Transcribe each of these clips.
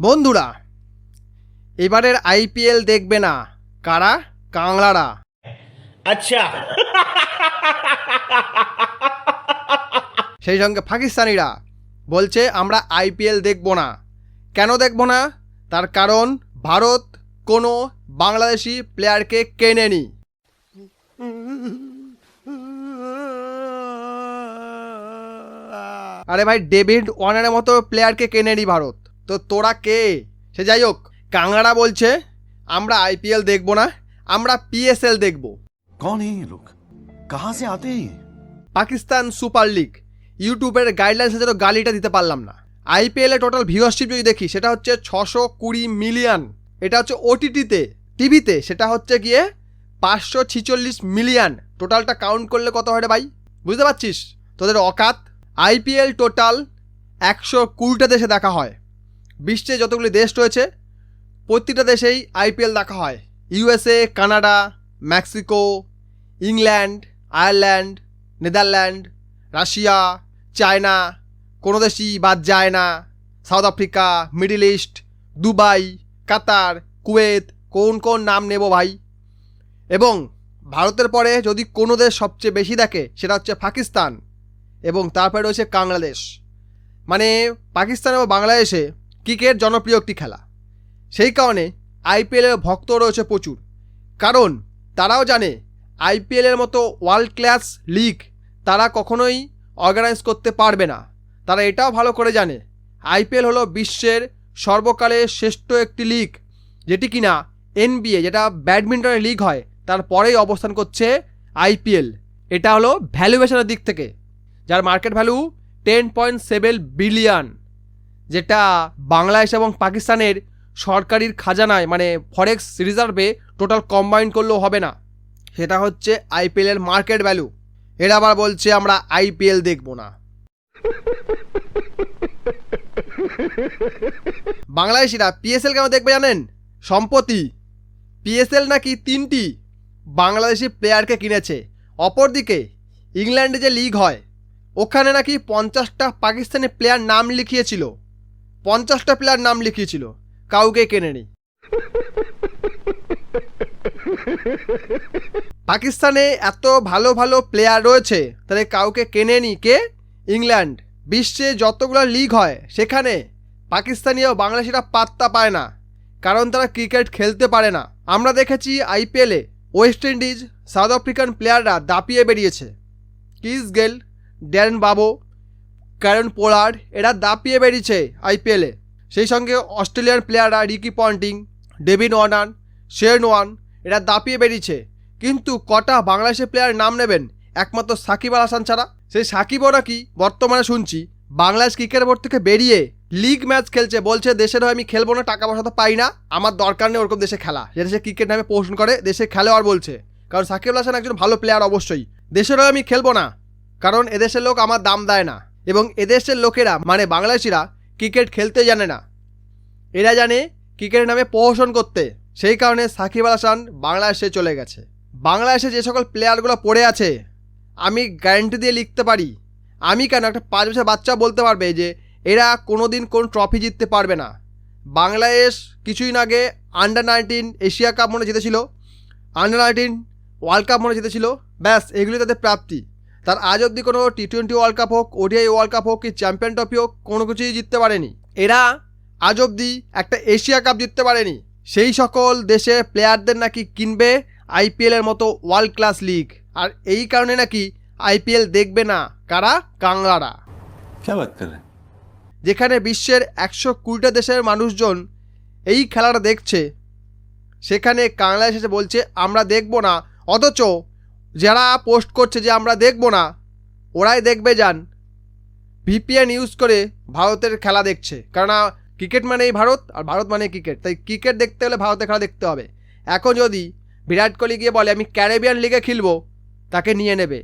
বন্ধুরা এবারের আইপিএল দেখবে না। কারা? কাংলারা। আচ্ছা। সেই সঙ্গে পাকিস্তানিরা বলছে আমরা আইপিএল দেখব না। কেন দেখব না? তার কারণ ভারত কোনো বাংলাদেশি প্লেয়ারকে কেনেনি। আরে ভাই ডেভিড ওয়ানের মতো প্লেয়ারকে কেনেনি ভারত? তো তোরা কে? সে যাই হোক কাংড়া বলছে আমরা আইপিএল দেখব না আমরা পিএসএল দেখব। কন লোক কাহা সে আতে পাকিস্তান সুপার লিগ। ইউটিউবের গাইডলাইন্সে যেন গালিটা দিতে পারলাম না। আইপিএলে টোটাল ভিউয়ারশিপ যদি দেখি সেটা হচ্ছে ছশো কুড়ি মিলিয়ন এটা হচ্ছে ওটিটিতে টিভিতে সেটা হচ্ছে গিয়ে পাঁচশো ছিচল্লিশ মিলিয়ন টোটালটা কাউন্ট করলে কত হয় রে ভাই? বুঝতে পারছিস? তোদের অকাত। আইপিএল টোটাল একশো কুড়িটা দেশে দেখা হয়। বিশ্বে যতগুলি দেশ রয়েছে প্রতিটা দেশেই আইপিএল দেখা হয়। USA Canada, Mexico, England, Ireland, Netherland, Russia, China, কোনো দেশই বাদ যায় না। South Africa, Middle East, Dubai, Qatar, Kuwait, কোন কোন নাম নেব ভাই? এবং ভারতের পরে যদি কোনো দেশ সবচেয়ে বেশি দেখে, সেটা হচ্ছে পাকিস্তান এবং তারপরে রয়েছে বাংলাদেশ। মানে পাকিস্তান এবং বাংলাদেশে ক্রিকেট জনপ্রিয় একটি খেলা। সেই কারণে আইপিএলের ভক্ত রয়েছে প্রচুর। কারণ তারাও জানে আইপিএলের মতো ওয়ার্ল্ড ক্লাস লিগ তারা কখনোই অর্গানাইজ করতে পারবে না। তারা এটাও ভালো করে জানে আইপিএল হলো বিশ্বের সর্বকালের শ্রেষ্ঠ একটি লিগ যেটি কিনা এনবিএ যেটা ব্যাডমিন্টনের লিগ হয় তারপরেই অবস্থান করছে আইপিএল এটা হলো ভ্যালুয়েশনের দিক থেকে, যার market value ten point seven billion যেটা বাংলাদেশ এবং পাকিস্তানের সরকারির খাজানায় মানে ফরেক্স রিজার্ভে টোটাল কম্বাইন করলেও হবে না। সেটা হচ্ছে আইপিএলের মার্কেট ভ্যালু এরা আবার বলছে আমরা আইপিএল দেখব না। বাংলাদেশিরা পিএসএল কেন দেখবে জানেন? সম্পত্তি। পিএসএল নাকি তিনটি বাংলাদেশি প্লেয়ারকে কিনেছে। অপরদিকে ইংল্যান্ডে যে লিগ হয়, ওখানে নাকি পঞ্চাশটা পাকিস্তানি প্লেয়ার নাম লিখিয়েছিল। পঞ্চাশটা প্লেয়ার নাম লিখিয়েছিল। কাউকে কেনেনি। পাকিস্তানে এত ভালো ভালো প্লেয়ার রয়েছে তাদের কাউকে কেনেনি কে? ইংল্যান্ড। বিশ্বে যতগুলো লিগ হয়, সেখানে পাকিস্তানি ও বাংলাদেশিরা পাত্তা পায় না। কারণ তারা ক্রিকেট খেলতে পারে না। আমরা দেখেছি আইপিএলে ওয়েস্ট ইন্ডিজ সাউথ আফ্রিকান প্লেয়াররা দাপিয়ে বেরিয়েছে। কিস গেল ড্যারেন বাবো ক্যারন পোলার্ড এরা দাপিয়ে বেরিয়েছে আইপিএলে সেই সঙ্গে অস্ট্রেলিয়ান প্লেয়াররা রিকি পন্টিং ডেভিন ওয়ানান শেন ওয়ান এরা দাপিয়ে বেরিয়েছে। কিন্তু কটা বাংলাদেশের প্লেয়ার নাম নেবেন একমাত্র সাকিব আল হাসান ছাড়া? সেই সাকিবও নাকি বর্তমানে শুনছি বাংলাদেশ ক্রিকেট বোর্ড থেকে বেরিয়ে লিগ ম্যাচ খেলছে, বলছে, দেশের হয়ে আমি খেলব না, টাকা পয়সা তো পাই না, আমার দরকার নেই ওরকম দেশে খেলা। যে দেশে ক্রিকেট নামে পোষণ করে, দেশে খেলে আর বলছে। কারণ সাকিব আল হাসান একজন ভালো প্লেয়ার অবশ্যই। দেশের হয়ে আমি খেলব না, কারণ এদেশের লোক আমার দাম দেয় না। এবং এদেশের লোকেরা মানে বাংলাদেশিরা, ক্রিকেট খেলতে জানে না। এরা জানে ক্রিকেটের নামে প্রহসন করতে। সেই কারণে সাকিব আল হাসান বাংলাদেশে চলে গেছে। বাংলাদেশে যে সকল প্লেয়ারগুলো পড়ে আছে, আমি গ্যারান্টি দিয়ে লিখতে পারি। আমি কেন একটা পাঁচ বছর বাচ্চা বলতে পারবে যে, এরা কোনো দিন কোন ট্রফি জিততে পারবে না। বাংলাদেশ কিছুদিন আগে আন্ডার নাইনটিন এশিয়া কাপ মনে জিতেছিল। আন্ডার নাইনটিন ওয়ার্ল্ড কাপ মনে জিতেছিল। ব্যাস এগুলি তাদের প্রাপ্তি। তার আজ অব্দি কোনো টি টোয়েন্টি ওয়ার্ল্ড কাপ হোক ওডিআই ওয়ার্ল্ড কাপ হোক কি চ্যাম্পিয়ন ট্রফি হোক কোনো কিছুই জিততে পারেনি। এরা আজ অবধি একটা এশিয়া কাপ জিততে পারেনি। সেই সকল দেশে প্লেয়ারদের নাকি কিনবে আইপিএলের মতো ওয়ার্ল্ড ক্লাস লিগ আর এই কারণে নাকি আইপিএল দেখবে না কারা? কাংলারা। যেখানে বিশ্বের একশো কুড়িটা দেশের মানুষজন এই খেলাটা দেখছে সেখানে কাংলা এসেছে বলছে আমরা দেখব না। অথচ যারা পোস্ট করছে যে আমরা দেখব না, ওরাই দেখবে যান ভিপিএন ইউজ করে ভারতের খেলা দেখছে। কেননা ক্রিকেট মানেই ভারত আর ভারত মানে ক্রিকেট তাই ক্রিকেট দেখতে হলে ভারতের খেলা দেখতে হবে। এখন যদি বিরাট কোহলি গিয়ে বলে, আমি ক্যারেবিয়ান লিগে খেলব তাকে নিয়ে নেবে।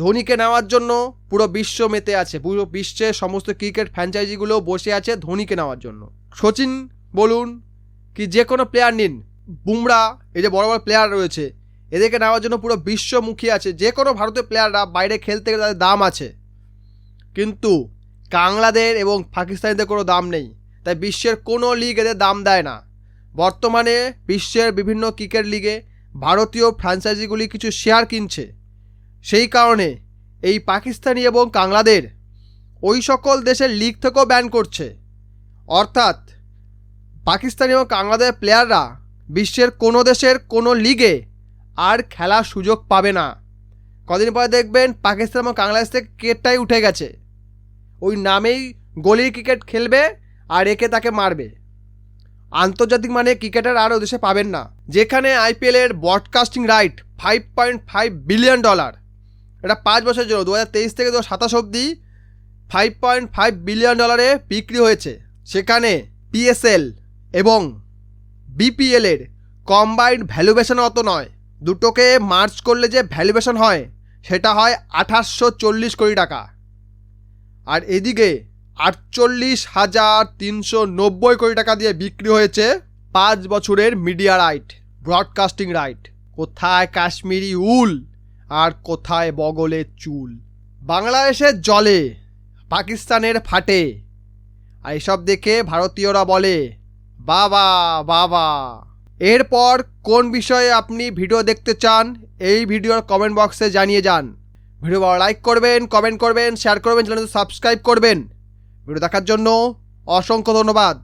ধোনিকে নেওয়ার জন্য পুরো বিশ্ব মেতে আছে। পুরো বিশ্বে সমস্ত ক্রিকেট ফ্র্যাঞ্চাইজিগুলো বসে আছে ধোনিকে নেওয়ার জন্য। সচিন, বলুন, কি যে কোনো প্লেয়ার নিন। বুমরা, এই যে বড় বড় প্লেয়ার রয়েছে এদেরকে নেওয়ার জন্য পুরো বিশ্বমুখী আছে। যে কোনো ভারতীয় প্লেয়াররা বাইরে খেলতে গেলে তাদের দাম আছে। কিন্তু কাংলাদের এবং পাকিস্তানিদের কোনো দাম নেই। তাই বিশ্বের কোনো লিগ এদের দাম দেয় না। বর্তমানে বিশ্বের বিভিন্ন ক্রিকেট লিগে ভারতীয় ফ্র্যাঞ্চাইজিগুলি কিছু শেয়ার কিনছে। সেই কারণে এই পাকিস্তানি এবং কাংলাদের ওই সকল দেশের লিগ থেকেও ব্যান করছে। অর্থাৎ পাকিস্তানি এবং কাংলাদেশের প্লেয়াররা বিশ্বের কোনো দেশের কোনো লিগে আর খেলার সুযোগ পাবে না। কদিন পরে দেখবেন পাকিস্তান এবং বাংলাদেশ থেকে ক্রিকেটটাই উঠে গেছে। ওই নামেই গলির ক্রিকেট খেলবে আর একে তাকে মারবে। আন্তর্জাতিক মানে ক্রিকেটার আর দেশে পাবেন না। যেখানে আইপিএলের broadcasting right five point five billion dollar এটা পাঁচ বছরের জন্য দু হাজার তেইশ থেকে দু সাতাশ অবধি ফাইভ পয়েন্ট ফাইভ বিলিয়ন ডলারে বিক্রি হয়েছে। সেখানে পিএসএল এবং বিপিএলের কম্বাইন্ড ভ্যালুয়েশন অত নয়। দুটোকে মার্চ করলে যে ভ্যালুয়েশন হয়, সেটা হয় আঠাশশো চল্লিশ কোটি টাকা। আর এদিকে আটচল্লিশ হাজার তিনশো নব্বই কোটি টাকা দিয়ে বিক্রি হয়েছে পাঁচ বছরের মিডিয়া রাইট, ব্রডকাস্টিং রাইট। কোথায় কাশ্মীরি উল আর কোথায় বগলের চুল? বাংলাদেশের জলে, পাকিস্তানের ফাটে। আর এসব দেখে ভারতীয়রা বলে, বাবা বাবা। এরপর কোন বিষয়ে আপনি ভিডিও দেখতে চান, এই ভিডিওর কমেন্ট বক্সে জানিয়ে যান। ভিডিও ভালো লাইক করবেন কমেন্ট করবেন শেয়ার করবেন চ্যানেল সাবস্ক্রাইব করবেন। ভিডিও দেখার জন্য অসংখ্য ধন্যবাদ।